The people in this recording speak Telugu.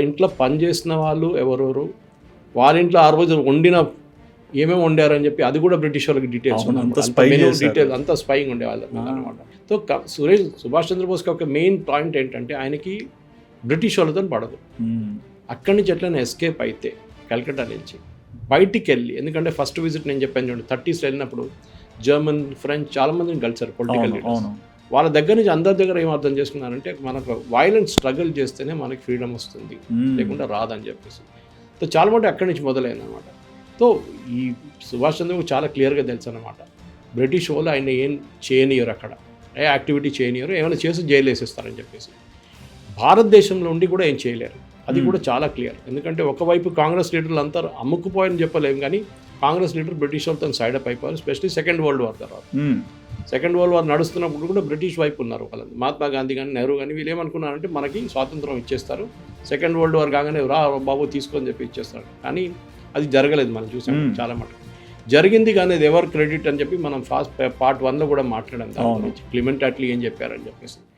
ఇంట్లో పని చేసిన వాళ్ళు ఎవరెవరు వాళ్ళ ఇంట్లో ఆ రోజు వండిన ఏమేమి వండారని చెప్పి అది కూడా బ్రిటిష్ వాళ్ళకి డీటెయిల్స్. డీటెయిల్స్ అంతా స్పైయింగ్ ఉండేవాళ్ళు. అనమాట సో సురేష్ సుభాష్ చంద్రబోస్కి ఒక మెయిన్ పాయింట్ ఏంటంటే ఆయనకి బ్రిటిష్ వాళ్ళతో పడదు. అక్కడి నుంచి ఎట్లైనా ఎస్కేప్ అయితే కలకట్టా నుంచి బయటికి వెళ్ళి ఎందుకంటే ఫస్ట్ విజిట్ నేను చెప్పాను చూడండి థర్టీస్లో వెళ్ళినప్పుడు జర్మన్ ఫ్రెంచ్ చాలా మందిని కలిసారు పొలిటికల్ అవును వాళ్ళ దగ్గర నుంచి అందరి దగ్గర ఏం అర్థం చేసుకున్నారంటే మనకు వైలెంట్ స్ట్రగుల్ చేస్తేనే మనకి ఫ్రీడమ్ వస్తుంది. మ్మ్. లేకుండా రాదని చెప్పేసి. సో చాలా మటుకు అక్కడి నుంచి మొదలైంది అనమాట సో ఈ సుభాష్ చంద్రబోస్ చాలా క్లియర్గా తెలుసు అనమాట బ్రిటిష్ వాళ్ళు ఆయన ఏం చేయనియరు అక్కడ. ఏ యాక్టివిటీ చేయనియరు ఏమైనా చేసి జైలు వేసేస్తారని చెప్పేసి. భారతదేశంలో ఉండి కూడా ఏం చేయలేరు. అది Hmm. కూడా చాలా క్లియర్. ఎందుకంటే ఒకవైపు కాంగ్రెస్ లీడర్లు అంతా అమ్ముకుపోయని చెప్పలేము కానీ కాంగ్రెస్ లీడర్ బ్రిటిష్ వాళ్ళతో సైడ్ అప్ అయిపోయారు స్పెషల్లీ సెకండ్ వరల్డ్ వార్ తర్వాత. మ్మ్. సెకండ్ వరల్డ్ వార్ నడుస్తున్నప్పుడు కూడా బ్రిటిష్ వైపు ఉన్నారు వాళ్ళు మహాత్మా గాంధీ కానీ నెహ్రూ కానీ వీళ్ళు ఏమనుకున్నారంటే మనకి స్వాతంత్రం ఇచ్చేస్తారు. సెకండ్ వరల్డ్ వార్ కాగానే రా బాబు తీసుకొని చెప్పి ఇచ్చేస్తారు. కానీ అది జరగలేదు మనం చూసాం. చాలా మటుకు. జరిగింది కానీ అది ఎవరు క్రెడిట్ అని చెప్పి మనం ఫాస్ట్ పార్ట్ వన్లో కూడా మాట్లాడాం. దాని. గురించి క్లిమెంట్ అట్లీ ఏం చెప్పారని చెప్పేసి.